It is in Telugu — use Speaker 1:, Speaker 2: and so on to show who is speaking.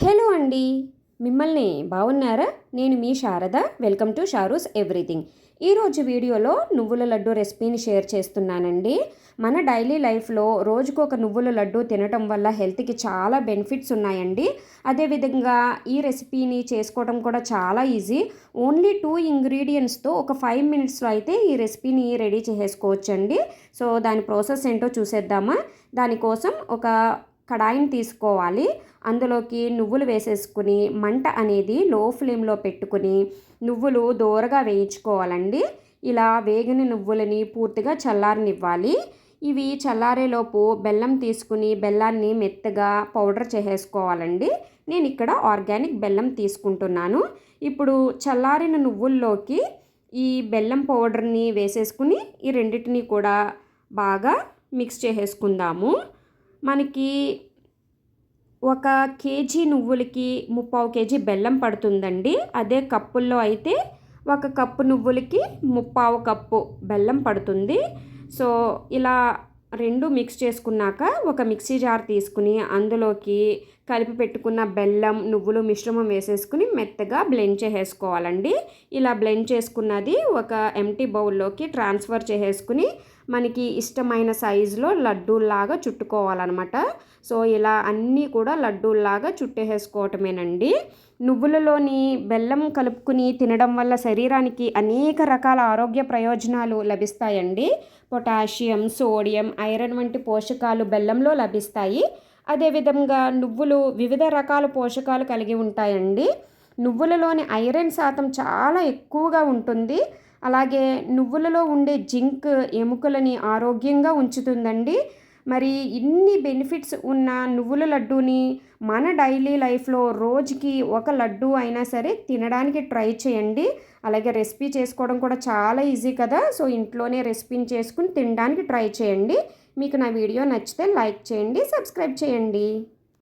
Speaker 1: హలో అండి. మిమ్మల్ని బాగున్నారా? నేను మీ Sharada. Welcome to Sharu's everything. ఈరోజు వీడియోలో నువ్వుల లడ్డు రెసిపీని షేర్ చేస్తున్నానండి. మన డైలీ లైఫ్లో రోజుకు ఒక నువ్వుల లడ్డు తినటం వల్ల హెల్త్కి చాలా బెనిఫిట్స్ ఉన్నాయండి. అదేవిధంగా ఈ రెసిపీని చేసుకోవడం కూడా చాలా ఈజీ. ఓన్లీ టూ ఇంగ్రీడియంట్స్తో ఒక ఫైవ్ మినిట్స్లో అయితే ఈ రెసిపీని రెడీ చేసుకోవచ్చండి సో దాని ప్రాసెస్ ఏంటో చూసేద్దామా? దానికోసం ఒక కడాయిని తీసుకోవాలి. అందులోకి నువ్వులు వేసేసుకుని మంట అనేది లో ఫ్లేమ్లో పెట్టుకుని నువ్వులు దోరగా వేయించుకోవాలండి. ఇలా వేగిన నువ్వులని పూర్తిగా చల్లారనివ్వాలి. ఇవి చల్లారేలోపు బెల్లం తీసుకుని బెల్లాన్ని మెత్తగా పౌడర్ చేసేసుకోవాలండి. నేను ఇక్కడ ఆర్గానిక్ బెల్లం తీసుకుంటున్నాను. ఇప్పుడు చల్లారిన నువ్వుల్లోకి ఈ బెల్లం పౌడర్ని వేసేసుకుని ఈ రెండింటిని కూడా బాగా మిక్స్ చేసేసుకుందాము. మనకి ఒక కేజీ నువ్వులకి ముప్పావు కేజీ బెల్లం పడుతుందండి. అదే కప్పుల్లో అయితే ఒక కప్పు నువ్వులకి ముప్పావు కప్పు బెల్లం పడుతుంది. సో ఇలా రెండు మిక్స్ చేసుకున్నాక ఒక మిక్సీ జార్ తీసుకుని అందులోకి కలిపి పెట్టుకున్న బెల్లం నువ్వులు మిశ్రమం వేసేసుకుని మెత్తగా బ్లెండ్ చేసేసుకోవాలండి. ఇలా బ్లెండ్ చేసుకున్నది ఒక ఎంటీ బౌల్లోకి ట్రాన్స్ఫర్ చేసేసుకుని మనకి ఇష్టమైన సైజులో లడ్డూల్లాగా చుట్టుకోవాలన్నమాట. సో ఇలా అన్నీ కూడా లడ్డూల్లాగా చుట్టేసుకోవటమేనండి నువ్వులలోని బెల్లం కలుపుకుని తినడం వల్ల శరీరానికి అనేక రకాల ఆరోగ్య ప్రయోజనాలు లభిస్తాయండి. పొటాషియం సోడియం ఐరన్ వంటి పోషకాలు బెల్లంలో లభిస్తాయి. అదేవిధంగా నువ్వులు వివిధ రకాల పోషకాలు కలిగి ఉంటాయండి. నువ్వులలోని ఐరన్ శాతం చాలా ఎక్కువగా ఉంటుంది. అలాగే నువ్వులలో ఉండే జింక్ ఎముకలని ఆరోగ్యంగా ఉంచుతుందండి. మరి ఇన్ని బెనిఫిట్స్ ఉన్న నువ్వుల లడ్డూని మన డైలీ లైఫ్లో రోజుకి ఒక లడ్డు అయినా సరే తినడానికి ట్రై చేయండి. అలాగే రెసిపీ చేసుకోవడం కూడా చాలా ఈజీ కదా. సో ఇంట్లోనే రెసిపీని చేసుకుని తినడానికి ట్రై చేయండి. మీకు నా వీడియో నచ్చితే లైక్ చేయండి సబ్స్క్రైబ్ చేయండి.